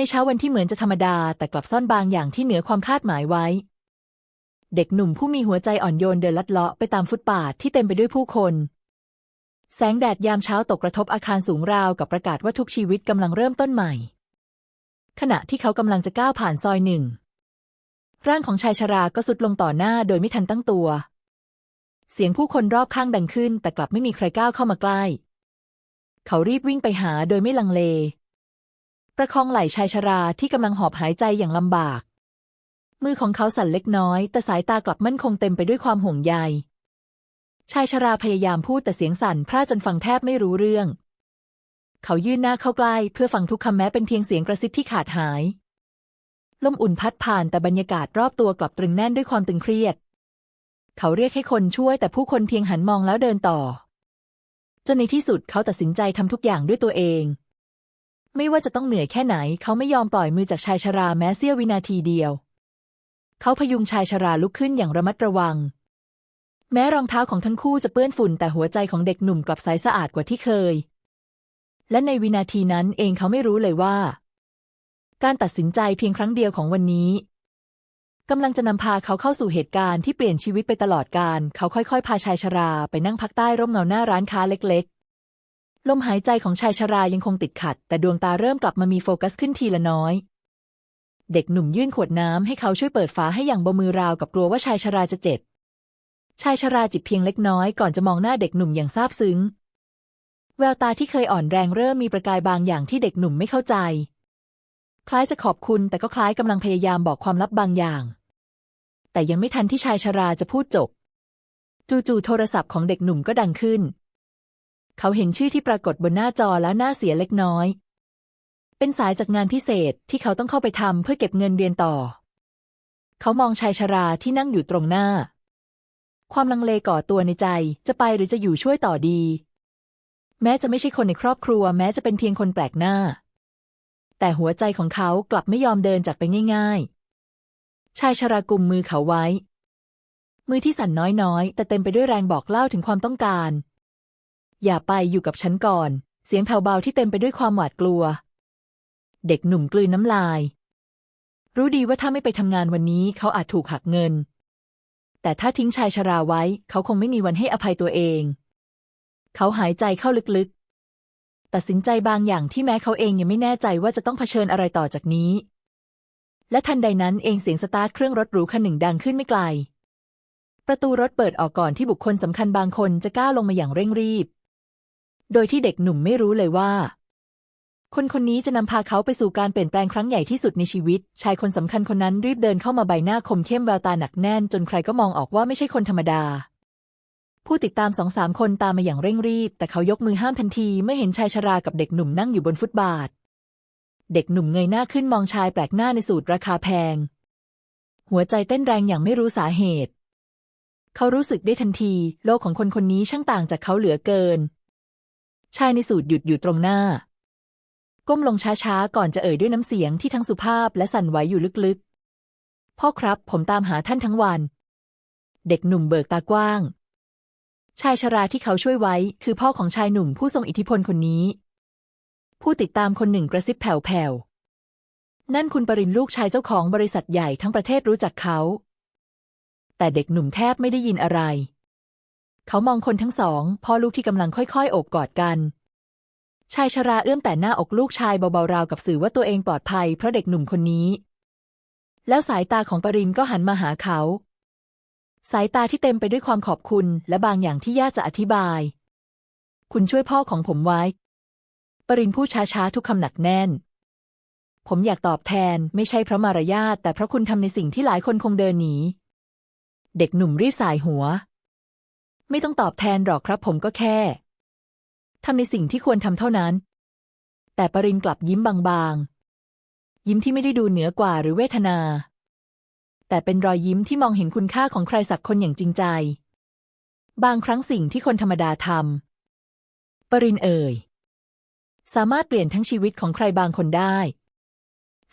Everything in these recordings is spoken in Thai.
ในเช้าวันที่เหมือนจะธรรมดา แต่กลับซ่อนบางอย่างที่เหนือความคาดหมายไว้ เด็กหนุ่มผู้มีหัวใจอ่อนโยนเดินลัดเลาะไปตามฟุตบาทที่เต็มไปด้วยผู้คน แสงแดดยามเช้าตกกระทบอาคารสูงราวกับประกาศว่าทุกชีวิตกำลังเริ่มต้นใหม่ ขณะที่เขากำลังจะก้าวผ่านซอยหนึ่ง ร่างของชายชราก็สุดลงต่อหน้าโดยไม่ทันตั้งตัว เสียงผู้คนรอบข้างดังขึ้น แต่กลับไม่มีใครก้าวเข้ามาใกล้ เขารีบวิ่งไปหาโดยไม่ลังเล ประคองไหล่ชายชราที่กำลังหอบหายใจอย่างลำบาก มือของเขาสั่นเล็กน้อย แต่สายตากลับมั่นคงเต็มไปด้วยความห่วงใย ชายชราพยายามพูดแต่เสียงสั่นพร่าจนฟังแทบไม่รู้เรื่อง เขายื่นหน้าเข้าใกล้เพื่อฟังทุกคำแม้เป็นเพียงเสียงกระซิบที่ขาดหาย ลมอุ่นพัดผ่านแต่บรรยากาศรอบตัวกลับตรึงแน่นด้วยความตึงเครียด เขาเรียกให้คนช่วยแต่ผู้คนเพียงหันมองแล้วเดินต่อจนในที่สุดเขาตัดสินใจทำทุกอย่างด้วยตัวเอง ไม่ว่าจะต้องเหนื่อยแค่ไหน เขาไม่ยอมปล่อยมือจากชายชราแม้เสี้ยววินาทีเดียว เขาพยุงชายชราลุกขึ้นอย่างระมัดระวัง แม้รองเท้าของทั้งคู่จะเปื้อนฝุ่นแต่หัวใจของเด็กหนุ่มกลับใสสะอาดกว่าที่เคย และในวินาทีนั้นเองเขาไม่รู้เลยว่า การตัดสินใจเพียงครั้งเดียวของวันนี้กำลังจะนำพาเขาเข้าสู่เหตุการณ์ที่เปลี่ยนชีวิตไปตลอดการ เขาค่อยๆ พาชายชราไปนั่งพักใต้ร่มเงาหน้าร้านค้าเล็กๆ ลมหายใจของชายชรายังคงติดขัด แต่ดวงตาเริ่มกลับมามีโฟกัสขึ้นทีละน้อย เด็กหนุ่มยื่นขวดน้ำให้เขาช่วยเปิดฝาให้อย่างบมือราวกับกลัวว่าชายชราจะเจ็บ ชายชราจิบเพียงเล็กน้อยก่อนจะมองหน้าเด็กหนุ่มอย่างซาบซึ้ง แววตาที่เคยอ่อนแรงเริ่มมีประกายบางอย่างที่เด็กหนุ่มไม่เข้าใจ คล้ายจะขอบคุณแต่ก็คล้ายกำลังพยายามบอกความลับบางอย่าง แต่ยังไม่ทันที่ชายชราจะพูดจบ จู่ๆโทรศัพท์ของเด็กหนุ่มก็ดังขึ้น เขาเห็นชื่อที่ปรากฏบนหน้าจอแล้วหน้าเสียเล็กน้อย เป็นสายจากงานพิเศษที่เขาต้องเข้าไปทำเพื่อเก็บเงินเรียนต่อ เขามองชายชราที่นั่งอยู่ตรงหน้า ความลังเลก่อตัวในใจจะไปหรือจะอยู่ช่วยต่อดี แม้จะไม่ใช่คนในครอบครัว แม้จะเป็นเพียงคนแปลกหน้า แต่หัวใจของเขากลับไม่ยอมเดินจากไปง่าย ๆ ชายชรากุมมือเขาไว้ มือที่สั่นน้อยๆ แต่เต็มไปด้วยแรงบอกเล่าถึงความต้องการ อย่าไปอยู่กับฉันก่อน เสียงแผ่วเบาที่เต็มไปด้วยความหวาดกลัว เด็กหนุ่มกลืนน้ำลาย รู้ดีว่าถ้าไม่ไปทำงานวันนี้เขาอาจถูกหักเงิน แต่ถ้าทิ้งชายชราไว้ เขาคงไม่มีวันให้อภัยตัวเอง เขาหายใจเข้าลึกๆ ตัดสินใจบางอย่างที่แม้เขาเองยังไม่แน่ใจว่าจะต้องเผชิญอะไรต่อจากนี้ และทันใดนั้นเองเสียงสตาร์ทเครื่องรถหรูคันหนึ่งดังขึ้นไม่ไกลประตูรถเปิดออกก่อนที่บุคคลสำคัญบางคนจะก้าวลงมาอย่างเร่งรีบ โดยที่เด็กหนุ่มไม่รู้เลยว่า คนคนนี้จะนำพาเขาไปสู่การเปลี่ยนแปลงครั้งใหญ่ที่สุดในชีวิต ชายคนสำคัญคนนั้นรีบเดินเข้ามาใบหน้าคมเข้มแววตาหนักแน่น จนใครก็มองออกว่าไม่ใช่คนธรรมดา ผู้ติดตามสองสามคนตามมาอย่างเร่งรีบ แต่เขายกมือห้ามทันทีเมื่อเห็นชายชรากับเด็กหนุ่มนั่งอยู่บนฟุตบาท เด็กหนุ่มเงยหน้าขึ้นมองชายแปลกหน้าในสูตรราคาแพง หัวใจเต้นแรงอย่างไม่รู้สาเหตุ เขารู้สึกได้ทันที โลกของคนคนนี้ช่างต่างจากเขาเหลือเกิน ชายในสูตรหยุดอยู่ตรงหน้า ก้มลงช้าๆ ก่อนจะเอ่ยด้วยน้ำเสียงที่ทั้งสุภาพและสั่นไหวอยู่ลึกๆ พ่อครับผมตามหาท่านทั้งวัน เด็กหนุ่มเบิกตากว้าง ชายชราที่เขาช่วยไว้ คือพ่อของชายหนุ่มผู้ทรงอิทธิพลคนนี้ ผู้ติดตามคนหนึ่งกระซิบแผ่วๆ นั่นคุณปรินลูกชายเจ้าของบริษัทใหญ่ทั้งประเทศรู้จักเขา แต่เด็กหนุ่มแทบไม่ได้ยินอะไร เขามองคนทั้งสองพ่อลูกที่กำลังค่อยๆอบกอดกันชายชราเอื้อมแต่หน้าอกลูกชายเบาๆราวกับสื่อว่าตัวเองปลอดภัยเพราะเด็กหนุ่มคนนี้ แล้วสายตาของปรินก็หันมาหาเขา สายตาที่เต็มไปด้วยความขอบคุณและบางอย่างที่ยากจะอธิบาย คุณช่วยพ่อของผมไว้ ปรินพูดช้าๆทุกคำหนักแน่น ผมอยากตอบแทนไม่ใช่เพราะมารยาทแต่เพราะคุณทำในสิ่งที่หลายคนคงเดินหนี เด็กหนุ่มรีบสายหัว ไม่ต้องตอบแทนหรอกครับผมก็แค่ทำในสิ่งที่ควรทำเท่านั้น แต่ปรินกลับยิ้มบางๆ ยิ้มที่ไม่ได้ดูเหนือกว่าหรือเวทนา แต่เป็นรอยยิ้มที่มองเห็นคุณค่าของใครสักคนอย่างจริงใจ บางครั้งสิ่งที่คนธรรมดาทำปรินเอ่ย สามารถเปลี่ยนทั้งชีวิตของใครบางคนได้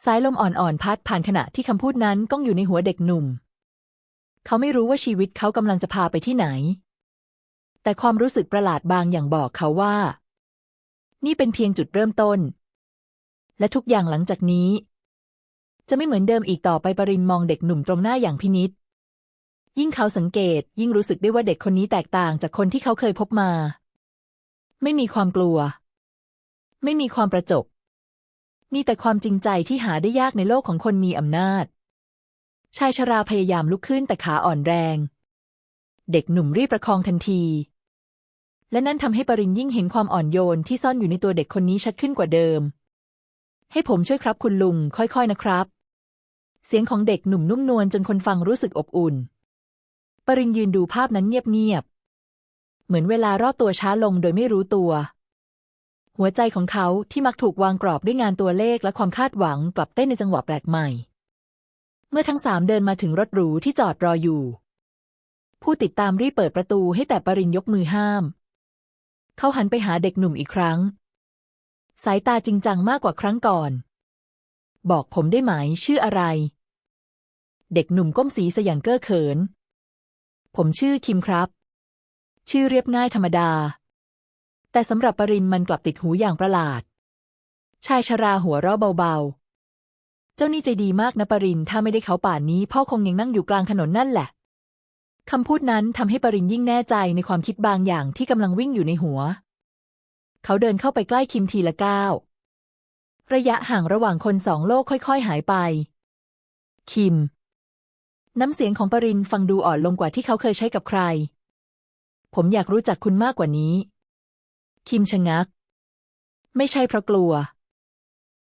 สายลมอ่อนๆพัดผ่านขณะที่คำพูดนั้นก้องอยู่ในหัวเด็กหนุ่ม เขาไม่รู้ว่าชีวิตเขากำลังจะพาไปที่ไหน แต่ความรู้สึกประหลาดบางอย่างบอกเขาว่า นี่เป็นเพียงจุดเริ่มต้น และทุกอย่างหลังจากนี้ จะไม่เหมือนเดิมอีกต่อไปปรินมองเด็กหนุ่มตรงหน้าอย่างพินิษยิ่งเขาสังเกต ยิ่งรู้สึกได้ว่าเด็กคนนี้แตกต่างจากคนที่เขาเคยพบมา ไม่มีความกลัว ไม่มีความประจบ มีแต่ความจริงใจที่หาได้ยากในโลกของคนมีอำนาจ ชายชราพยายามลุกขึ้นแต่ขาอ่อนแรง เด็กหนุ่มรีบประคองทันที และนั่นทำให้ปรินยิ่งเห็นความอ่อนโยนที่ซ่อนอยู่ในตัวเด็กคนนี้ชัดขึ้นกว่าเดิม ให้ผมช่วยครับคุณลุง ค่อยๆนะครับ เสียงของเด็กหนุ่มนุ่มนวลจนคนฟังรู้สึกอบอุ่น ปรินยืนดูภาพนั้นเงียบๆ เหมือนเวลารอบตัวช้าลงโดยไม่รู้ตัว หัวใจของเขาที่มักถูกวางกรอบด้วยงานตัวเลขและความคาดหวังกลับเต้นในจังหวะแปลกใหม่ เมื่อทั้งสามเดินมาถึงรถหรูที่จอดรออยู่ ผู้ติดตามรีบเปิดประตูให้แต่ปรินยกมือห้าม เขาหันไปหาเด็กหนุ่มอีกครั้ง สายตาจริงจังมากกว่าครั้งก่อน บอกผมได้ไหมชื่ออะไร เด็กหนุ่มก้มศีรษะอย่างเก้อเขิน ผมชื่อคิมครับ ชื่อเรียบง่ายธรรมดา แต่สำหรับปรินมันกลับติดหูอย่างประหลาด ชายชราหัวเราะเบาๆ เจ้านี่ใจดีมากนะปรินถ้าไม่ได้เขาป่านนี้พ่อคงยังนั่งอยู่กลางถนนนั่นแหละ คำพูดนั้นทำให้ปรินยิ่งแน่ใจในความคิดบางอย่างที่กำลังวิ่งอยู่ในหัว เขาเดินเข้าไปใกล้คิมทีละก้าวระยะห่างระหว่างคนสองโลกค่อยๆ หายไป คิม น้ำเสียงของปรินฟังดูอ่อนลงกว่าที่เขาเคยใช้กับใคร ผมอยากรู้จักคุณมากกว่านี้ คิมชะงัก ไม่ใช่เพราะกลัว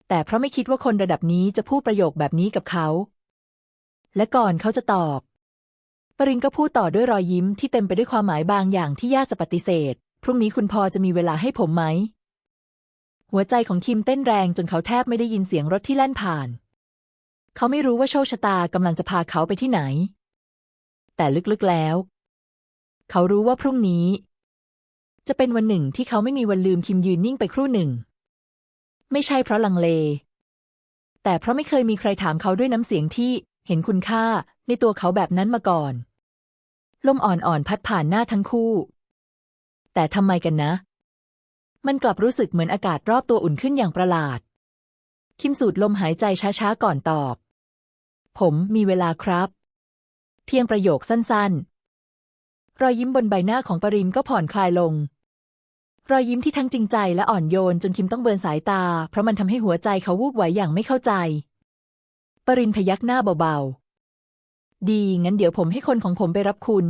แต่เพราะไม่คิดว่าคนระดับนี้จะพูดประโยคแบบนี้กับเขา และก่อนเขาจะตอบ ปรินก็พูดต่อด้วยรอยยิ้มที่เต็มไปด้วยความหมายบางอย่างที่ยากจะปฏิเสธ พรุ่งนี้คุณพอจะมีเวลาให้ผมไหม หัวใจของคิมเต้นแรงจนเขาแทบไม่ได้ยินเสียงรถที่แล่นผ่าน เขาไม่รู้ว่าโชคชะตากำลังจะพาเขาไปที่ไหน แต่ลึกๆแล้ว เขารู้ว่าพรุ่งนี้ จะเป็นวันหนึ่งที่เขาไม่มีวันลืมคิมยืนนิ่งไปครู่หนึ่ง ไม่ใช่เพราะลังเล แต่เพราะไม่เคยมีใครถามเขาด้วยน้ำเสียงที่เห็นคุณค่าในตัวเขาแบบนั้นมาก่อน ลมอ่อนๆพัดผ่านหน้าทั้งคู่ แต่ทำไมกันนะ มันกลับรู้สึกเหมือนอากาศรอบตัวอุ่นขึ้นอย่างประหลาด คิมสูดลมหายใจช้าๆ ก่อนตอบ ผมมีเวลาครับ เพียงประโยคสั้นๆ รอยยิ้มบนใบหน้าของปรินก็ผ่อนคลายลง รอยยิ้มที่ทั้งจริงใจและอ่อนโยนจนคิมต้องเบินสายตา เพราะมันทำให้หัวใจเขาวูบไหวอย่างไม่เข้าใจ ปรินพยักหน้าเบาๆ ดีงั้นเดี๋ยวผมให้คนของผมไปรับคุณ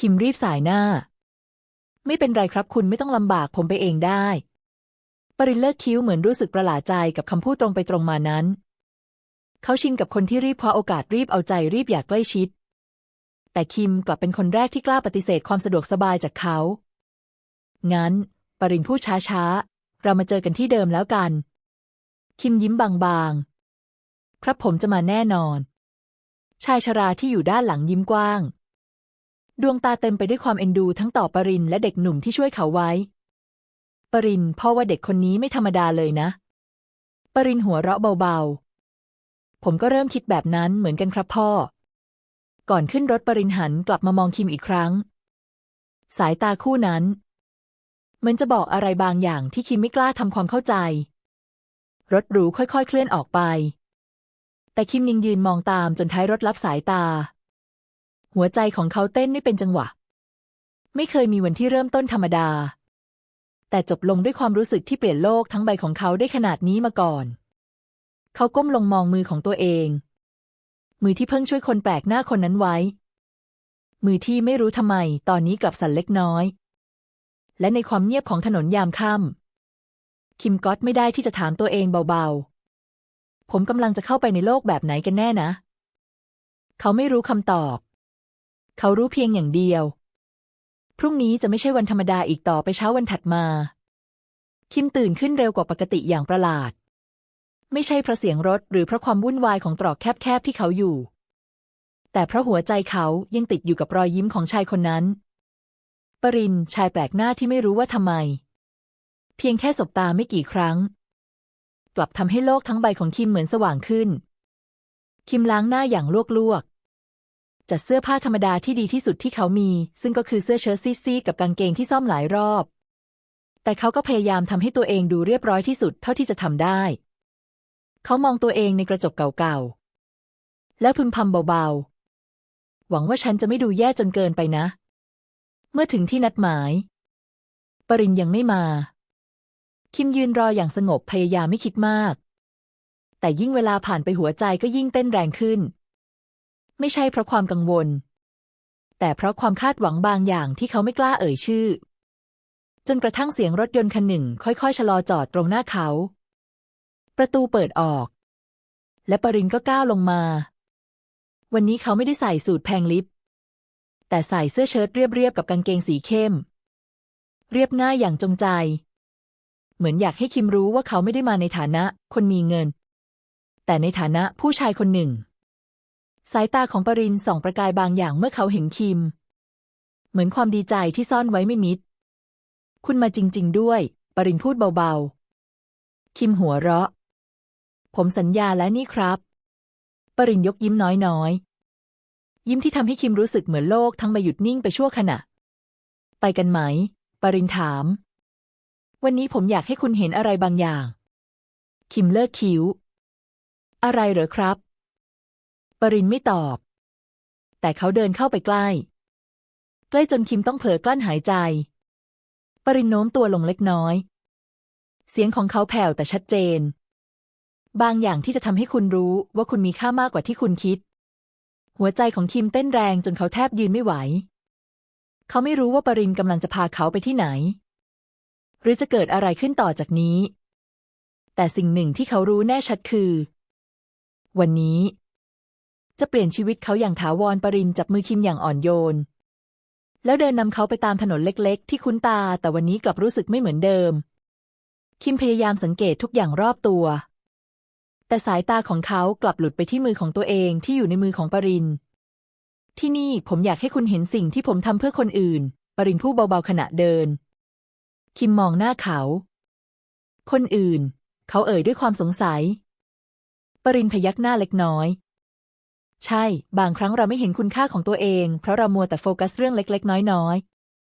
คิมรีบสายหน้า ไม่เป็นไรครับคุณไม่ต้องลำบากผมไปเองได้ ปรินเลิกคิ้วเหมือนรู้สึกประหลาดใจกับคำพูดตรงไปตรงมานั้น เขาชินกับคนที่รีบคว้าโอกาสรีบเอาใจรีบอยากใกล้ชิด แต่คิมกลับเป็นคนแรกที่กล้าปฏิเสธความสะดวกสบายจากเขา งั้น ปรินพูดช้าๆ เรามาเจอกันที่เดิมแล้วกัน คิมยิ้มบางๆ ครับผมจะมาแน่นอน ชายชราที่อยู่ด้านหลังยิ้มกว้าง ดวงตาเต็มไปด้วยความเอ็นดูทั้งต่อปรินและเด็กหนุ่มที่ช่วยเขาไว้ ปรินพ่อว่าเด็กคนนี้ไม่ธรรมดาเลยนะ ปรินหัวเราะเบาๆ ผมก็เริ่มคิดแบบนั้นเหมือนกันครับพ่อ ก่อนขึ้นรถปรินหันกลับมามองคิมอีกครั้ง สายตาคู่นั้นเหมือนจะบอกอะไรบางอย่างที่คิมไม่กล้าทำความเข้าใจ รถหรูค่อยๆ เคลื่อนออกไป แต่คิมยังยืนมองตามจนท้ายรถลับสายตา หัวใจของเขาเต้นไม่เป็นจังหวะ ไม่เคยมีวันที่เริ่มต้นธรรมดา แต่จบลงด้วยความรู้สึกที่เปลี่ยนโลกทั้งใบของเขาได้ขนาดนี้มาก่อน เขาก้มลงมองมือของตัวเอง มือที่เพิ่งช่วยคนแปลกหน้าคนนั้นไว้ มือที่ไม่รู้ทำไม ตอนนี้กลับสั่นเล็กน้อย และในความเงียบของถนนยามค่ำคิมก็อตไม่ได้ที่จะถามตัวเองเบาๆ ผมกำลังจะเข้าไปในโลกแบบไหนกันแน่นะ เขาไม่รู้คำตอบ เขารู้เพียงอย่างเดียว พรุ่งนี้จะไม่ใช่วันธรรมดาอีกต่อไปเช้าวันถัดมา คิมตื่นขึ้นเร็วกว่าปกติอย่างประหลาด ไม่ใช่เพราะเสียงรถหรือเพราะความวุ่นวายของตรอกแคบๆที่เขาอยู่ แต่เพราะหัวใจเขายังติดอยู่กับรอยยิ้มของชายคนนั้น ปรินชายแปลกหน้าที่ไม่รู้ว่าทำไม เพียงแค่สบตาไม่กี่ครั้ง กลับทำให้โลกทั้งใบของคิมเหมือนสว่างขึ้น คิมล้างหน้าอย่างลวกๆ จัดเสื้อผ้าธรรมดาที่ดีที่สุดที่เขามี ซึ่งก็คือเสื้อเชิ้ตซีๆกับกางเกงที่ซ่อมหลายรอบ แต่เขาก็พยายามทำให้ตัวเองดูเรียบร้อยที่สุดเท่าที่จะทำได้ เขามองตัวเองในกระจกเก่าๆ แล้วพึมพำเบาๆ หวังว่าฉันจะไม่ดูแย่จนเกินไปนะ เมื่อถึงที่นัดหมาย ปรินยังไม่มา คิมยืนรออย่างสงบพยายามไม่คิดมาก แต่ยิ่งเวลาผ่านไปหัวใจก็ยิ่งเต้นแรงขึ้น ไม่ใช่เพราะความกังวล แต่เพราะความคาดหวังบางอย่างที่เขาไม่กล้าเอ่ยชื่อ จนกระทั่งเสียงรถยนต์คันหนึ่ง ค่อยๆชะลอจอดตรงหน้าเขา ประตูเปิดออก และปรินก็ก้าวลงมา วันนี้เขาไม่ได้ใส่สูทแพงลิป แต่ใส่เสื้อเชิ้ตเรียบๆกับกางเกงสีเข้ม เรียบง่ายอย่างจงใจ เหมือนอยากให้คิมรู้ว่าเขาไม่ได้มาในฐานะ คนมีเงิน แต่ในฐานะผู้ชายคนหนึ่ง สายตาของปรินส่องประกายบางอย่างเมื่อเขาเห็นคิม เหมือนความดีใจที่ซ่อนไว้ไม่มิด คุณมาจริง ๆ ด้วย ปรินพูดเบาๆ คิมหัวเราะ ผมสัญญาและนี่ครับ ปรินยกยิ้มน้อยๆ ยิ้มที่ทำให้คิมรู้สึกเหมือนโลกทั้งใบหยุดนิ่งไปชั่วขณะ ไปกันไหม ปรินถาม วันนี้ผมอยากให้คุณเห็นอะไรบางอย่าง คิมเลิกคิ้ว อะไรเหรอครับ ปรินไม่ตอบ แต่เขาเดินเข้าไปใกล้ ใกล้จนคิมต้องเผลอกลั้นหายใจ ปรินโน้มตัวลงเล็กน้อย เสียงของเขาแผ่วแต่ชัดเจน บางอย่างที่จะทำให้คุณรู้ว่าคุณมีค่ามากกว่าที่คุณคิด หัวใจของคิมเต้นแรงจนเขาแทบยืนไม่ไหว เขาไม่รู้ว่าปรินกำลังจะพาเขาไปที่ไหน หรือจะเกิดอะไรขึ้นต่อจากนี้ แต่สิ่งหนึ่งที่เขารู้แน่ชัดคือ วันนี้ จะเปลี่ยนชีวิตเขาอย่างถาวรปรินจับมือคิมอย่างอ่อนโยน แล้วเดินนำเขาไปตามถนนเล็ก ๆ ที่คุ้นตา แต่วันนี้กลับรู้สึกไม่เหมือนเดิม คิมพยายามสังเกตทุกอย่างรอบตัว แต่สายตาของเขากลับหลุดไปที่มือของตัวเองที่อยู่ในมือของปรินที่นี่ผมอยากให้คุณเห็นสิ่งที่ผมทำเพื่อคนอื่น ปรินพูดเบาๆขณะเดิน คิมมองหน้าเขา คนอื่น เขาเอ่ยด้วยความสงสัย ปรินพยักหน้าเล็กน้อย ใช่ บางครั้งเราไม่เห็นคุณค่าของตัวเอง เพราะเรามัวแต่โฟกัสเรื่องเล็ก ๆ น้อย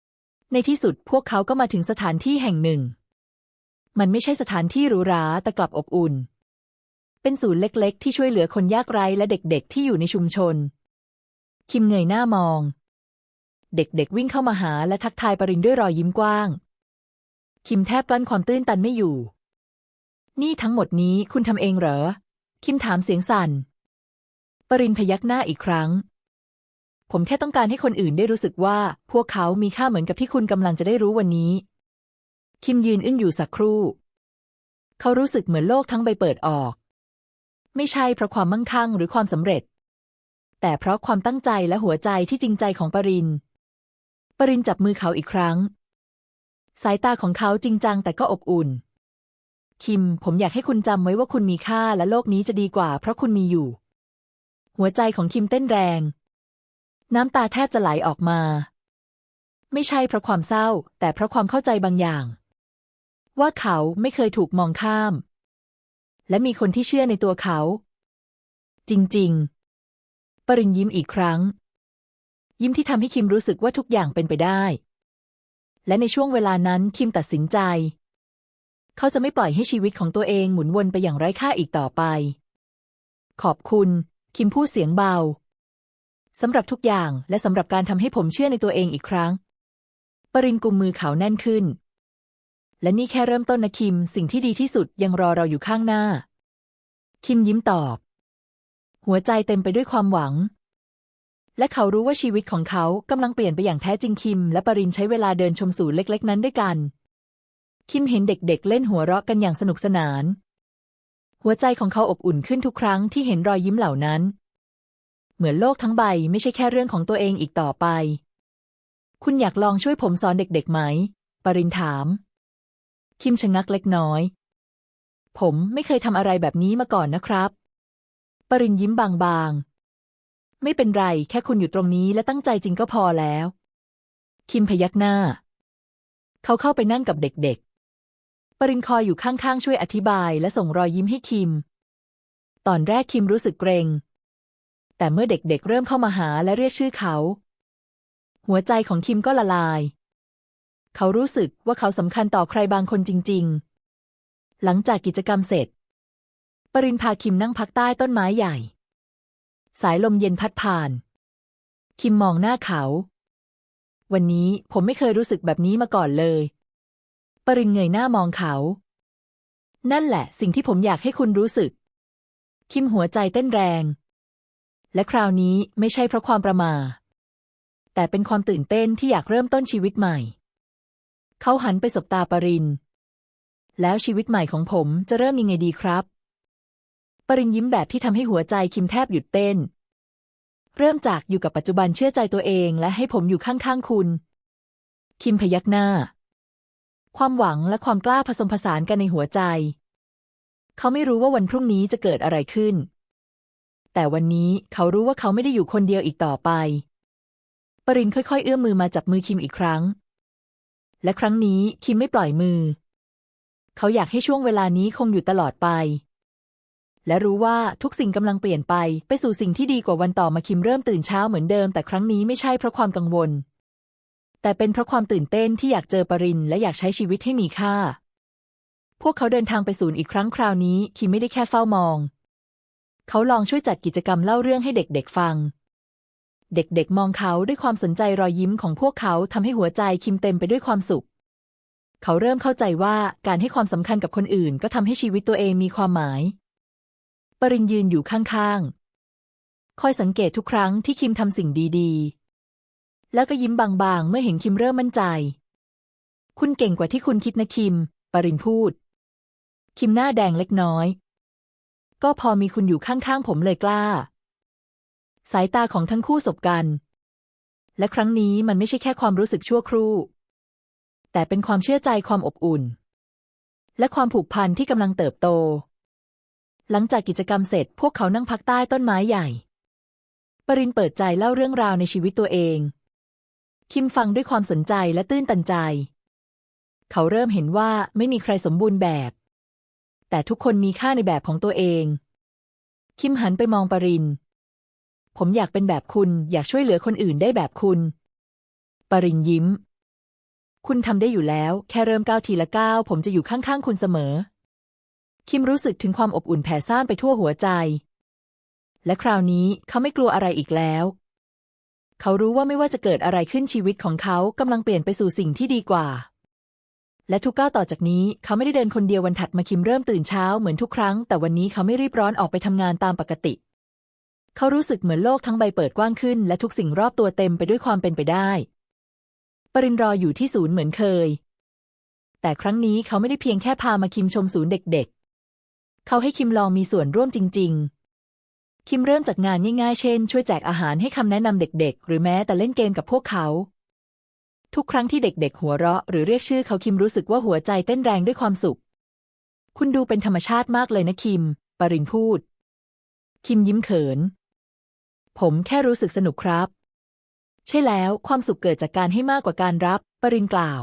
ๆ ในที่สุดพวกเขาก็มาถึงสถานที่แห่งหนึ่ง มันไม่ใช่สถานที่หรูหราแต่กลับอบอุ่น เป็นศูนย์เล็ก ๆ ที่ช่วยเหลือคนยากไร้และเด็ก ๆ ที่อยู่ในชุมชน คิมเงยหน้ามองเด็กๆวิ่งเข้ามาหาและทักทายปรินด้วยรอยยิ้มกว้าง คิมแทบกลั้นความตื้นตันไม่อยู่ นี่ทั้งหมดนี้คุณทำเองเหรอ คิมถามเสียงสั่น ปรินพยักหน้าอีกครั้ง ผมแค่ต้องการให้คนอื่นได้รู้สึกว่า พวกเขามีค่าเหมือนกับที่คุณกำลังจะได้รู้วันนี้ คิมยืนอึ้งอยู่สักครู่ เขารู้สึกเหมือนโลกทั้งใบเปิดออก ไม่ใช่เพราะความมั่งคั่งหรือความสำเร็จ แต่เพราะความตั้งใจและหัวใจที่จริงใจของปรินปรินจับมือเขาอีกครั้ง สายตาของเขาจริงจังแต่ก็อบอุ่น คิม ผมอยากให้คุณจำไว้ว่าคุณมีค่าและโลกนี้จะดีกว่าเพราะคุณมีอยู่ หัวใจของคิมเต้นแรง น้ำตาแทบจะไหลออกมา ไม่ใช่เพราะความเศร้า แต่เพราะความเข้าใจบางอย่าง ว่าเขาไม่เคยถูกมองข้าม และมีคนที่เชื่อในตัวเขา จริง ๆ ปรินยิ้มอีกครั้ง ยิ้มที่ทำให้คิมรู้สึกว่าทุกอย่างเป็นไปได้ และในช่วงเวลานั้นคิมตัดสินใจ เขาจะไม่ปล่อยให้ชีวิตของตัวเองหมุนวนไปอย่างไร้ค่าอีกต่อไป ขอบคุณ คิมพูดเสียงเบาสำหรับทุกอย่างและสำหรับการทำให้ผมเชื่อในตัวเองอีกครั้ง ปรินกุมมือเขาแน่นขึ้น และนี่แค่เริ่มต้นนะคิม สิ่งที่ดีที่สุดยังรอเราอยู่ข้างหน้า คิมยิ้มตอบ หัวใจเต็มไปด้วยความหวัง และเขารู้ว่าชีวิตของเขากำลังเปลี่ยนไปอย่างแท้จริงคิม และปรินใช้เวลาเดินชมศูนย์เล็ก ๆ นั้นด้วยกัน คิมเห็นเด็ก ๆ เล่นหัวเราะกันอย่างสนุกสนาน หัวใจของเขาอบอุ่นขึ้นทุกครั้งที่เห็นรอยยิ้มเหล่านั้น เหมือนโลกทั้งใบไม่ใช่แค่เรื่องของตัวเองอีกต่อไป คุณอยากลองช่วยผมสอนเด็ก ๆ ไหม ปรินถาม คิมชะงักเล็กน้อย ผมไม่เคยทำอะไรแบบนี้มาก่อนนะครับ ปรินยิ้มบางๆ ไม่เป็นไร แค่คุณอยู่ตรงนี้และตั้งใจจริงก็พอแล้ว คิมพยักหน้า เขาเข้าไปนั่งกับเด็กๆ ปรินคอยอยู่ข้างๆ ช่วยอธิบายและส่งรอยยิ้มให้คิม ตอนแรกคิมรู้สึกเกรง แต่เมื่อเด็กๆ เริ่มเข้ามาหาและเรียกชื่อเขา หัวใจของคิมก็ละลาย เขารู้สึกว่าเขาสำคัญต่อใครบางคนจริง ๆ หลังจากกิจกรรมเสร็จ ปรินพาคิมนั่งพักใต้ต้นไม้ใหญ่ สายลมเย็นพัดผ่าน คิมมองหน้าเขา วันนี้ผมไม่เคยรู้สึกแบบนี้มาก่อนเลย ปรินเงยหน้ามองเขา นั่นแหละ สิ่งที่ผมอยากให้คุณรู้สึก คิมหัวใจเต้นแรง และคราวนี้ไม่ใช่เพราะความประมา แต่เป็นความตื่นเต้นที่อยากเริ่มต้นชีวิตใหม่ เขาหันไปสบตาปรินแล้วชีวิตใหม่ของผมจะเริ่มยังไงดีครับ ปรินยิ้มแบบที่ทำให้หัวใจคิมแทบหยุดเต้น เริ่มจากอยู่กับปัจจุบันเชื่อใจตัวเองและให้ผมอยู่ข้างๆคุณ คิมพยักหน้า ความหวังและความกล้าผสมผสานกันในหัวใจ เขาไม่รู้ว่าวันพรุ่งนี้จะเกิดอะไรขึ้น แต่วันนี้เขารู้ว่าเขาไม่ได้อยู่คนเดียวอีกต่อไป ปรินค่อยๆ เอื้อมมือมาจับมือคิมอีกครั้ง และครั้งนี้คิมไม่ปล่อยมือ เขาอยากให้ช่วงเวลานี้คงอยู่ตลอดไป และรู้ว่าทุกสิ่งกำลังเปลี่ยนไป ไปสู่สิ่งที่ดีกว่าวันต่อมาคิมเริ่มตื่นเช้าเหมือนเดิม แต่ครั้งนี้ไม่ใช่เพราะความกังวล แต่เป็นเพราะความตื่นเต้นที่อยากเจอปรินและอยากใช้ชีวิตให้มีค่า พวกเขาเดินทางไปศูนย์อีกครั้งคราวนี้คิมไม่ได้แค่เฝ้ามอง เขาลองช่วยจัดกิจกรรมเล่าเรื่องให้เด็กๆฟัง เด็กๆ มองเขาด้วยความสนใจรอยยิ้มของพวกเขาทำให้หัวใจคิมเต็มไปด้วยความสุขเขาเริ่มเข้าใจว่าการให้ความสำคัญกับคนอื่น ก็ทำให้ชีวิตตัวเองมีความหมาย ปรินยืนอยู่ข้างๆ คอยสังเกตทุกครั้งที่คิมทำสิ่งดีๆ แล้วก็ยิ้มบางๆ เมื่อเห็นคิมเริ่มมั่นใจ คุณเก่งกว่าที่คุณคิดนะคิม ปรินพูด คิมหน้าแดงเล็กน้อย ก็พอมีคุณอยู่ข้างๆ ผมเลยกล้า สายตาของทั้งคู่สบกัน และครั้งนี้มันไม่ใช่แค่ความรู้สึกชั่วครู่ แต่เป็นความเชื่อใจความอบอุ่น และความผูกพันที่กำลังเติบโต หลังจากกิจกรรมเสร็จพวกเขานั่งพักใต้ต้นไม้ใหญ่ ปรินเปิดใจเล่าเรื่องราวในชีวิตตัวเอง คิมฟังด้วยความสนใจและตื้นตันใจ เขาเริ่มเห็นว่าไม่มีใครสมบูรณ์แบบ แต่ทุกคนมีค่าในแบบของตัวเอง คิมหันไปมองปริน ผมอยากเป็นแบบคุณอยากช่วยเหลือคนอื่นได้แบบคุณ ปรินยิ้ม คุณทำได้อยู่แล้ว แค่เริ่มก้าวทีละก้าวผมจะอยู่ข้างๆคุณเสมอ คิมรู้สึกถึงความอบอุ่นแผ่ซ่านไปทั่วหัวใจ และคราวนี้เขาไม่กลัวอะไรอีกแล้ว เขารู้ว่าไม่ว่าจะเกิดอะไรขึ้นชีวิตของเขากำลังเปลี่ยนไปสู่สิ่งที่ดีกว่า และทุกก้าวต่อจากนี้เขาไม่ได้เดินคนเดียววันถัดมาคิมเริ่มตื่นเช้าเหมือนทุกครั้ง แต่วันนี้เขาไม่รีบร้อนออกไปทำงานตามปกติ เขารู้สึกเหมือนโลกทั้งใบเปิดกว้างขึ้น และทุกสิ่งรอบตัวเต็มไปด้วยความเป็นไปได้ ปรินรออยู่ที่ศูนย์เหมือนเคย แต่ครั้งนี้เขาไม่ได้เพียงแค่พามาคิมชมศูนย์เด็กๆ เขาให้คิมลองมีส่วนร่วมจริง ๆ คิมเริ่มจากงานง่ายๆ เช่น ช่วยแจกอาหารให้คำแนะนำเด็กๆ หรือแม้แต่เล่นเกมกับพวกเขา ทุกครั้งที่เด็กๆ หัวเราะ หรือเรียกชื่อเขาคิมรู้สึกว่าหัวใจเต้นแรงด้วยความสุข คุณดูเป็นธรรมชาติมากเลยนะคิม ปรินพูด คิมยิ้มเขิน ผมแค่รู้สึกสนุกครับ ใช่แล้ว ความสุขเกิดจากการให้มากกว่าการรับ ปรินกล่าว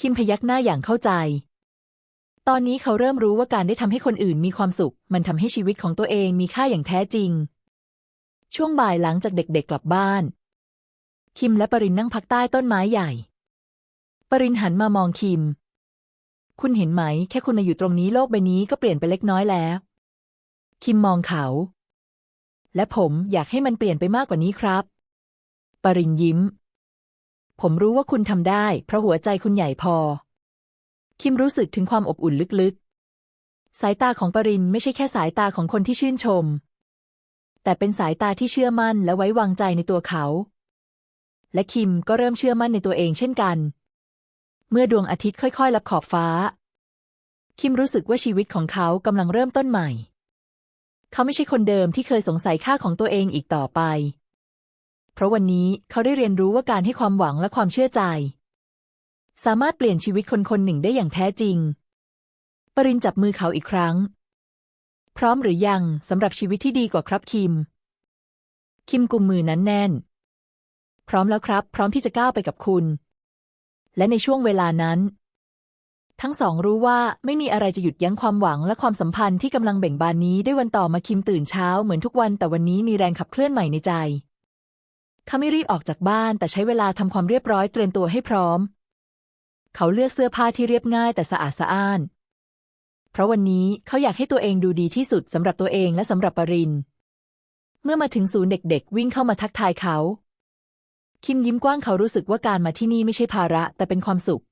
คิมพยักหน้าอย่างเข้าใจ ตอนนี้เขาเริ่มรู้ว่าการได้ทำให้คนอื่นมีความสุข มันทำให้ชีวิตของตัวเองมีค่าอย่างแท้จริง ช่วงบ่ายหลังจากเด็กๆกลับบ้าน คิมและปรินนั่งพักใต้ต้นไม้ใหญ่ ปรินหันมามองคิม คุณเห็นไหม แค่คุณมาอยู่ตรงนี้โลกใบนี้ก็เปลี่ยนไปเล็กน้อยแล้ว คิมมองเขา และผมอยากให้มันเปลี่ยนไปมากกว่านี้ครับ ปรินยิ้ม ผมรู้ว่าคุณทำได้ เพราะหัวใจคุณใหญ่พอ คิมรู้สึกถึงความอบอุ่นลึกๆ สายตาของปรินไม่ใช่แค่สายตาของคนที่ชื่นชม แต่เป็นสายตาที่เชื่อมั่นและไว้วางใจในตัวเขา และคิมก็เริ่มเชื่อมั่นในตัวเองเช่นกัน เมื่อดวงอาทิตย์ค่อยๆลับขอบฟ้า คิมรู้สึกว่าชีวิตของเขากำลังเริ่มต้นใหม่ เขาไม่ใช่คนเดิมที่เคยสงสัยค่าของตัวเองอีกต่อไป เพราะวันนี้เขาได้เรียนรู้ว่าการให้ความหวังและความเชื่อใจ สามารถเปลี่ยนชีวิตคนคนหนึ่งได้อย่างแท้จริง ปรินจับมือเขาอีกครั้ง พร้อมหรือยังสำหรับชีวิตที่ดีกว่าครับคิม คิมกุมมือนั้นแน่น พร้อมแล้วครับ พร้อมที่จะก้าวไปกับคุณ และในช่วงเวลานั้น ทั้งสองรู้ว่าไม่มีอะไรจะหยุดยั้งความหวังและความสัมพันธ์ที่กำลังเบ่งบานนี้ได้วันต่อมาคิมตื่นเช้าเหมือนทุกวันแต่วันนี้มีแรงขับเคลื่อนใหม่ในใจเขาไม่รีบออกจากบ้านแต่ใช้เวลาทำความเรียบร้อยเตรียมตัวให้พร้อม เขาเลือกเสื้อผ้าที่เรียบง่ายแต่สะอาดสะอ้าน เพราะวันนี้เขาอยากให้ตัวเองดูดีที่สุดสำหรับตัวเองและสำหรับปริน เมื่อมาถึงศูนย์เด็กๆ วิ่งเข้ามาทักทายเขา คิมยิ้มกว้างเขารู้สึกว่าการมาที่นี่ไม่ใช่ภาระแต่เป็นความสุข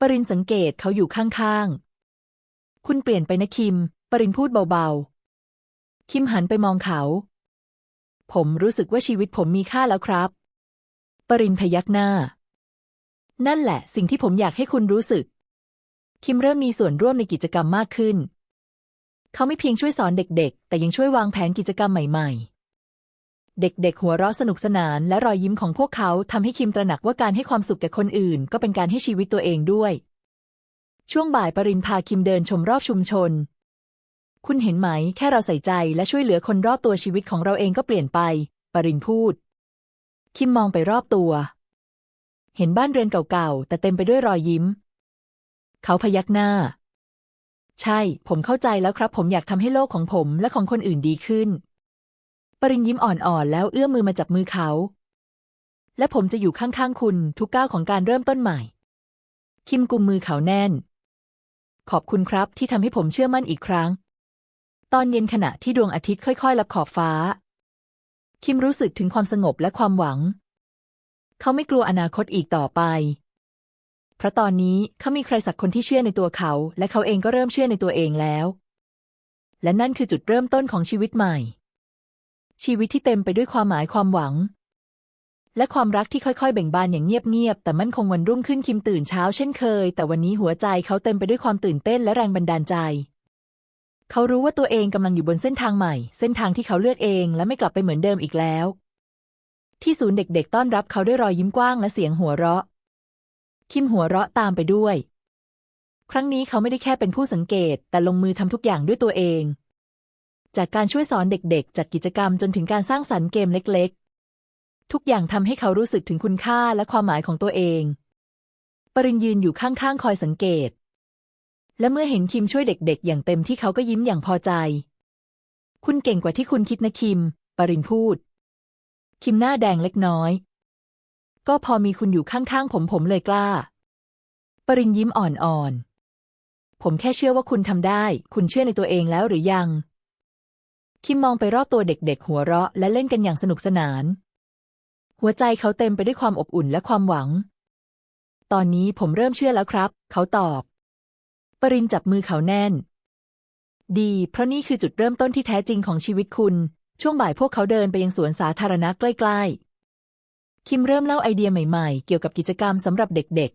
ปรินสังเกตเขาอยู่ข้างๆ คุณเปลี่ยนไปนะคิม ปรินพูดเบาๆ คิมหันไปมองเขา ผมรู้สึกว่าชีวิตผมมีค่าแล้วครับ ปรินพยักหน้า นั่นแหละ สิ่งที่ผมอยากให้คุณรู้สึก คิมเริ่มมีส่วนร่วมในกิจกรรมมากขึ้น เขาไม่เพียงช่วยสอนเด็ก ๆ แต่ยังช่วยวางแผนกิจกรรมใหม่ ๆ เด็ก ๆ หัวเราะสนุกสนาน และรอยยิ้มของพวกเขาทำให้คิมตระหนักว่าการให้ความสุขแก่คนอื่น ก็เป็นการให้ชีวิตตัวเองด้วย ช่วงบ่ายปรินพาคิมเดินชมรอบชุมชน คุณเห็นไหม แค่เราใส่ใจและช่วยเหลือคนรอบตัวชีวิตของเราเองก็เปลี่ยนไป ปรินพูด คิมมองไปรอบตัว เห็นบ้านเรือนเก่าๆ แต่เต็มไปด้วยรอยยิ้ม เขาพยักหน้า ใช่ ผมเข้าใจแล้วครับ ผมอยากทำให้โลกของผมและของคนอื่นดีขึ้น ปรินยิ้มอ่อนๆ แล้วเอื้อมมือมาจับมือเขา และผมจะอยู่ข้างๆ คุณทุกก้าวของการเริ่มต้นใหม่ คิมกุมมือเขาแน่น ขอบคุณครับที่ทำให้ผมเชื่อมั่นอีกครั้ง ตอนเย็นขณะที่ดวงอาทิตย์ค่อย ๆ ลับขอบฟ้า คิมรู้สึกถึงความสงบและความหวัง เขาไม่กลัวอนาคตอีกต่อไป เพราะตอนนี้เขามีใครสักคนที่เชื่อในตัวเขา และเขาเองก็เริ่มเชื่อในตัวเองแล้ว และนั่นคือจุดเริ่มต้นของชีวิตใหม่ ชีวิตที่เต็มไปด้วยความหมายความหวัง และความรักที่ค่อยๆ เบ่งบานอย่างเงียบๆแต่มั่นคงวันรุ่งขึ้นคิมตื่นเช้าเช่นเคย แต่วันนี้หัวใจเขาเต็มไปด้วยความตื่นเต้นและแรงบันดาลใจเขารู้ว่าตัวเองกำลังอยู่บนเส้นทางใหม่ เส้นทางที่เขาเลือกเองและไม่กลับไปเหมือนเดิมอีกแล้ว ที่ศูนย์เด็กๆ ต้อนรับเขาด้วยรอยยิ้มกว้างและเสียงหัวเราะ คิมหัวเราะตามไปด้วย ครั้งนี้เขาไม่ได้แค่เป็นผู้สังเกต แต่ลงมือทำทุกอย่างด้วยตัวเอง จากการช่วยสอนเด็กๆ จัดกิจกรรมจนถึงการสร้างสรรค์เกมเล็กๆ ทุกอย่างทำให้เขารู้สึกถึงคุณค่าและความหมายของตัวเอง ปรินยืนอยู่ข้างๆ คอยสังเกต และเมื่อเห็นคิมช่วยเด็กๆ อย่างเต็มที่เขาก็ยิ้มอย่างพอใจ คุณเก่งกว่าที่คุณคิดนะคิม ปรินพูด คิมหน้าแดงเล็กน้อย ก็พอมีคุณอยู่ข้างๆผมผมเลยกล้า ปรินยิ้มอ่อนๆ ผมแค่เชื่อว่าคุณทำได้ คุณเชื่อในตัวเองแล้วหรือยัง คิมมองไปรอบตัวเด็กๆ หัวเราะ และเล่นกันอย่างสนุกสนาน หัวใจเขาเต็มไปด้วยความอบอุ่นและความหวัง ตอนนี้ผมเริ่มเชื่อแล้วครับ เขาตอบ ปรินจับมือเขาแน่น ดี เพราะนี่คือจุดเริ่มต้นที่แท้จริงของชีวิตคุณ ช่วงบ่ายพวกเขาเดินไปยังสวนสาธารณะใกล้ๆ คิมเริ่มเล่าไอเดียใหม่ๆ เกี่ยวกับกิจกรรมสำหรับเด็ก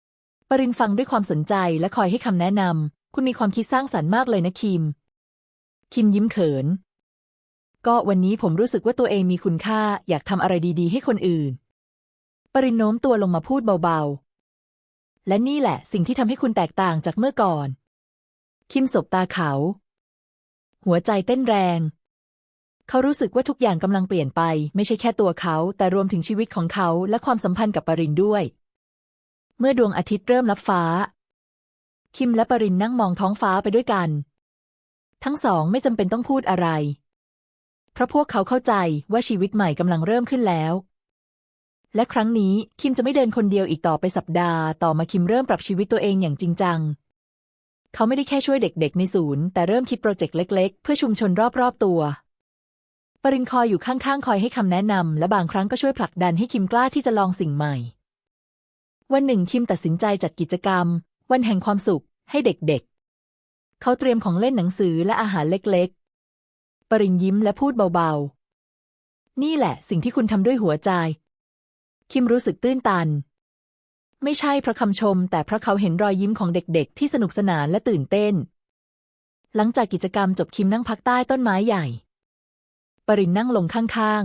ๆ ปรินฟังด้วยความสนใจและคอยให้คำแนะนำ คุณมีความคิดสร้างสรรค์มากเลยนะคิม คิมยิ้มเขิน ก็วันนี้ผมรู้สึกว่าตัวเองมีคุณค่า อยากทำอะไรดีๆ ให้คนอื่น ปรินโน้มตัวลงมาพูดเบาๆ และนี่แหละสิ่งที่ทำให้คุณแตกต่างจากเมื่อก่อน คิมสบตาเขา หัวใจเต้นแรง เขารู้สึกว่าทุกอย่างกำลังเปลี่ยนไป ไม่ใช่แค่ตัวเขา แต่รวมถึงชีวิตของเขาและความสัมพันธ์กับปรินด้วย เมื่อดวงอาทิตย์เริ่มลับฟ้า คิมและปรินนั่งมองท้องฟ้าไปด้วยกัน ทั้งสองไม่จำเป็นต้องพูดอะไร เพราะพวกเขาเข้าใจว่าชีวิตใหม่กำลังเริ่มขึ้นแล้ว และครั้งนี้คิมจะไม่เดินคนเดียวอีกต่อไปสัปดาห์ ต่อมาคิมเริ่มปรับชีวิตตัวเองอย่างจริงจังเขาไม่ได้แค่ช่วยเด็กๆ ในศูนย์ แต่เริ่มคิดโปรเจกต์เล็ก ๆ เพื่อชุมชนรอบๆตัว ปรินคอยอยู่ข้างๆ คอยให้คำแนะนำและบางครั้งก็ช่วยผลักดันให้คิมกล้าที่จะลองสิ่งใหม่ วันหนึ่งคิมตัดสินใจจัดกิจกรรม วันแห่งความสุข ให้เด็กๆ เขาเตรียมของเล่นหนังสือและอาหารเล็กๆ ปรินยิ้มและพูดเบาๆ นี่แหละสิ่งที่คุณทำด้วยหัวใจ คิมรู้สึกตื้นตัน ไม่ใช่เพราะคำชม แต่เพราะเขาเห็นรอยยิ้มของเด็กๆ ที่สนุกสนานและตื่นเต้น หลังจากกิจกรรมจบคิมนั่งพักใต้ต้นไม้ใหญ่ ปรินนั่งลงข้าง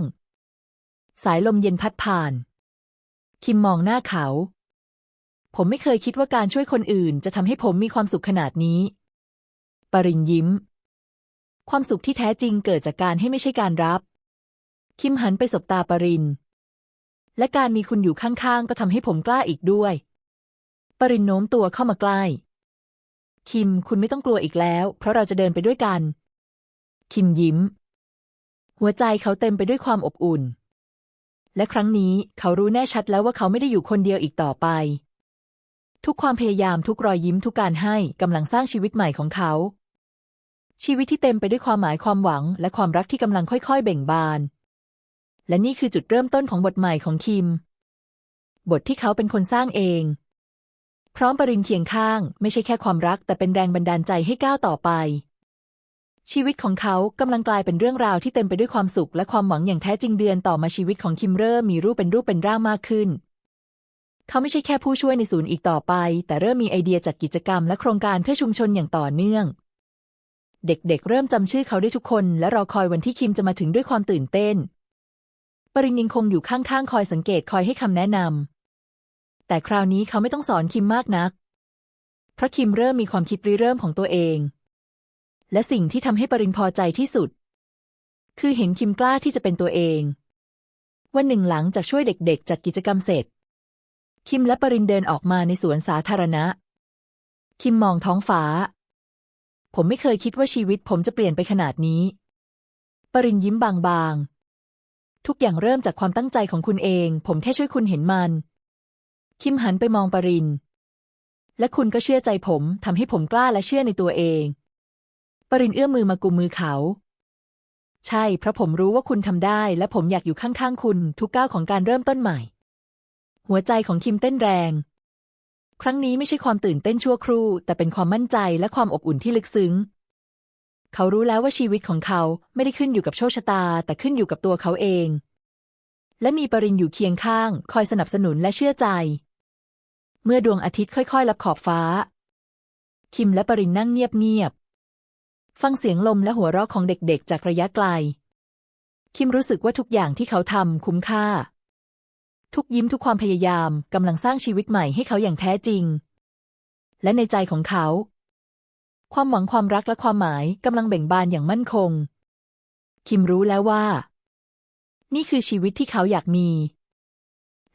ๆ สายลมเย็นพัดผ่าน คิมมองหน้าเขา ผมไม่เคยคิดว่าการช่วยคนอื่นจะทำให้ผมมีความสุขขนาดนี้ ปรินยิ้ม ความสุขที่แท้จริงเกิดจากการให้ไม่ใช่การรับ คิมหันไปสบตาปริน และการมีคุณอยู่ข้างๆ ก็ทำให้ผมกล้าอีกด้วย ปรินโน้มตัวเข้ามาใกล้ คิมคุณไม่ต้องกลัวอีกแล้ว เพราะเราจะเดินไปด้วยกัน คิมยิ้ม หัวใจเขาเต็มไปด้วยความอบอุ่น และครั้งนี้เขารู้แน่ชัดแล้วว่าเขาไม่ได้อยู่คนเดียวอีกต่อไป ทุกความพยายามทุกรอยยิ้มทุกการให้กำลังสร้างชีวิตใหม่ของเขา ชีวิตที่เต็มไปด้วยความหมายความหวัง และความรักที่กำลังค่อยๆ เบ่งบาน และนี่คือจุดเริ่มต้นของบทใหม่ของคิม บทที่เขาเป็นคนสร้างเอง พร้อมปรินเคียงข้าง ไม่ใช่แค่ความรัก แต่เป็นแรงบันดาลใจให้ก้าวต่อไป ชีวิตของเขากำลังกลายเป็นเรื่องราวที่เต็มไปด้วยความสุขและความหวังอย่างแท้จริงเดือนต่อมาชีวิตของคิมเริ่มมีรูปเป็นรูปเป็นร่างมากขึ้น เขาไม่ใช่แค่ผู้ช่วยในศูนย์อีกต่อไป แต่เริ่มมีไอเดียจัดกิจกรรมและโครงการเพื่อชุมชนอย่างต่อเนื่อง เด็กๆ เริ่มจำชื่อเขาได้ทุกคน และรอคอยวันที่คิมจะมาถึงด้วยความตื่นเต้น ปรินยังคงอยู่ข้างๆ คอยสังเกตคอยให้คำแนะนำแต่คราวนี้เขาไม่ต้องสอนคิมมากนัก เพราะคิมเริ่มมีความคิดริเริ่มของตัวเอง และสิ่งที่ทำให้ปรินพอใจที่สุด คือเห็นคิมกล้าที่จะเป็นตัวเอง วันหนึ่งหลังจากช่วยเด็กๆจัดกิจกรรมเสร็จ คิมและปรินเดินออกมาในสวนสาธารณะ คิมมองท้องฟ้า ผมไม่เคยคิดว่าชีวิตผมจะเปลี่ยนไปขนาดนี้ ปรินยิ้มบางๆ ทุกอย่างเริ่มจากความตั้งใจของคุณเอง ผมแค่ช่วยคุณเห็นมัน คิมหันไปมองปรินและคุณก็เชื่อใจผมทำให้ผมกล้าและเชื่อในตัวเอง ปรินเอื้อมมือมากุมมือเขา ใช่ เพราะผมรู้ว่าคุณทำได้ และผมอยากอยู่ข้างๆ คุณทุกก้าวของการเริ่มต้นใหม่ หัวใจของคิมเต้นแรง ครั้งนี้ไม่ใช่ความตื่นเต้นชั่วครู่ แต่เป็นความมั่นใจและความอบอุ่นที่ลึกซึ้ง เขารู้แล้วว่าชีวิตของเขาไม่ได้ขึ้นอยู่กับโชคชะตา แต่ขึ้นอยู่กับตัวเขาเอง และมีปรินอยู่เคียงข้าง คอยสนับสนุนและเชื่อใจ เมื่อดวงอาทิตย์ค่อย ๆ ลับขอบฟ้า คิมและปรินนั่งเงียบๆ ฟังเสียงลมและหัวเราะของเด็กๆ จากระยะไกล คิมรู้สึกว่าทุกอย่างที่เขาทำคุ้มค่า ทุกยิ้มทุกความพยายามกำลังสร้างชีวิตใหม่ให้เขาอย่างแท้จริง และในใจของเขา ความหวังความรักและความหมายกำลังเบ่งบานอย่างมั่นคง คิมรู้แล้วว่า นี่คือชีวิตที่เขาอยากมี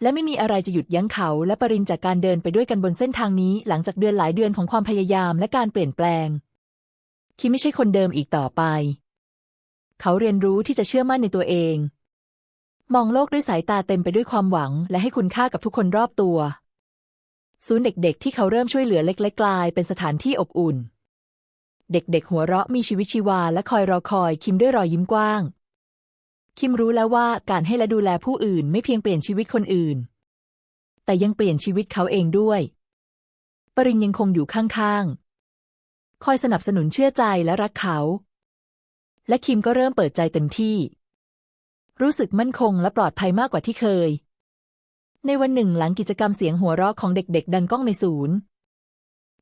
และไม่มีอะไรจะหยุดยั้งเขาและปรินจากการเดินไปด้วยกันบนเส้นทางนี้ หลังจากเดือนหลายเดือนของความพยายามและการเปลี่ยนแปลง คิมไม่ใช่คนเดิมอีกต่อไป เขาเรียนรู้ที่จะเชื่อมั่นในตัวเอง มองโลกด้วยสายตาเต็มไปด้วยความหวัง และให้คุณค่ากับทุกคนรอบตัว ศูนย์เด็กๆ ที่เขาเริ่มช่วยเหลือเล็กๆกลายเป็นสถานที่อบอุ่น เด็กๆ หัวเราะมีชีวิตชีวาและคอยรอคอยคิมด้วยรอยยิ้มกว้าง คิมรู้แล้วว่าการให้และดูแลผู้อื่นไม่เพียงเปลี่ยนชีวิตคนอื่น แต่ยังเปลี่ยนชีวิตเขาเองด้วย ปรินยังคงอยู่ข้างๆ คอยสนับสนุนเชื่อใจและรักเขา และคิมก็เริ่มเปิดใจเต็มที่ รู้สึกมั่นคงและปลอดภัยมากกว่าที่เคย ในวันหนึ่งหลังกิจกรรมเสียงหัวเราะของเด็กๆ ดังก้องในศูนย์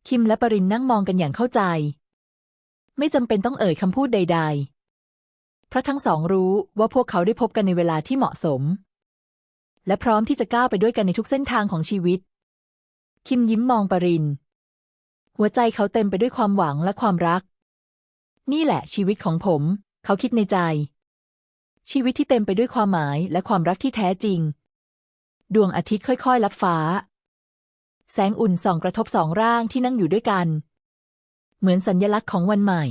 คิมและปรินนั่งมองกันอย่างเข้าใจ ไม่จำเป็นต้องเอ่ยคำพูดใด ๆ เพราะทั้งสองรู้ว่าพวกเขาได้พบกันในเวลาที่เหมาะสม และพร้อมที่จะก้าวไปด้วยกันในทุกเส้นทางของชีวิต คิมยิ้มมองปริน หัวใจเขาเต็มไปด้วยความหวังและความรัก นี่แหละชีวิตของผม เขาคิดในใจ ชีวิตที่เต็มไปด้วยความหมายและความรักที่แท้จริง ดวงอาทิตย์ค่อยๆลับฟ้า แสงอุ่นส่องกระทบสองร่างที่นั่งอยู่ด้วยกัน เหมือนสัญญลักษณ์ของวันใหม่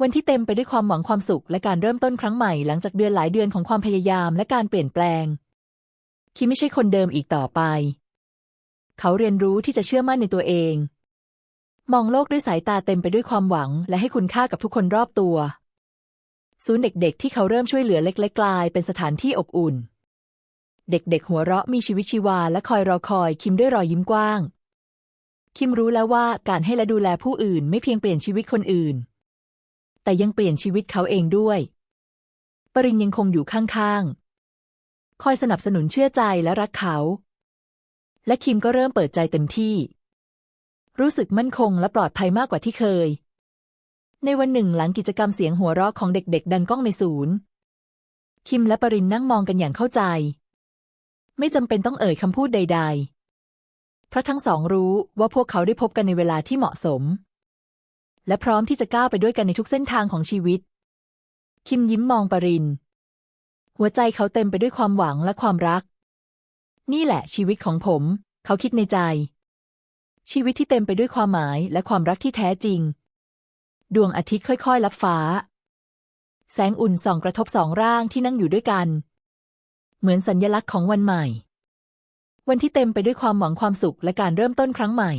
วันที่เต็มไปด้วยความหวังความสุขและการเริ่มต้นครั้งใหม่หลังจากเดือนหลายเดือนของความพยายามและการเปลี่ยนแปลง คิมไม่ใช่คนเดิมอีกต่อไป เขาเรียนรู้ที่จะเชื่อมั่นในตัวเอง มองโลกด้วยสายตาเต็มไปด้วยความหวัง และให้คุณค่ากับทุกคนรอบตัว ศูนย์เด็กๆ ที่เขาเริ่มช่วยเหลือเล็กๆกลาย เป็นสถานที่อบอุ่น เด็กๆ หัวเราะมีชีวิตชีวาและคอยรอคอยคิมด้วยรอยยิ้มกว้าง คิมรู้แล้วว่าการให้และดูแลผู้อื่นไม่เพียงเปลี่ยนชีวิตคนอื่น แต่ยังเปลี่ยนชีวิตเขาเองด้วย ปรินยังคงอยู่ข้างๆ คอยสนับสนุนเชื่อใจและรักเขา และคิมก็เริ่มเปิดใจเต็มที่ รู้สึกมั่นคงและปลอดภัยมากกว่าที่เคย ในวันหนึ่งหลังกิจกรรมเสียงหัวเราะของเด็กๆ ดังก้องในศูนย์ คิมและปรินนั่งมองกันอย่างเข้าใจ ไม่จำเป็นต้องเอ่ยคำพูดใด ๆ เพราะทั้งสองรู้ว่าพวกเขาได้พบกันในเวลาที่เหมาะสม และพร้อมที่จะก้าวไปด้วยกันในทุกเส้นทางของชีวิต คิมยิ้มมองปริน หัวใจเขาเต็มไปด้วยความหวังและความรัก นี่แหละชีวิตของผม เขาคิดในใจ ชีวิตที่เต็มไปด้วยความหมายและความรักที่แท้จริง ดวงอาทิตย์ค่อยๆลับฟ้า แสงอุ่นส่องกระทบสองร่างที่นั่งอยู่ด้วยกัน เหมือนสัญญลักษณ์ของวันใหม่ วันที่เต็มไปด้วยความหวังความสุขและการเริ่มต้นครั้งใหม่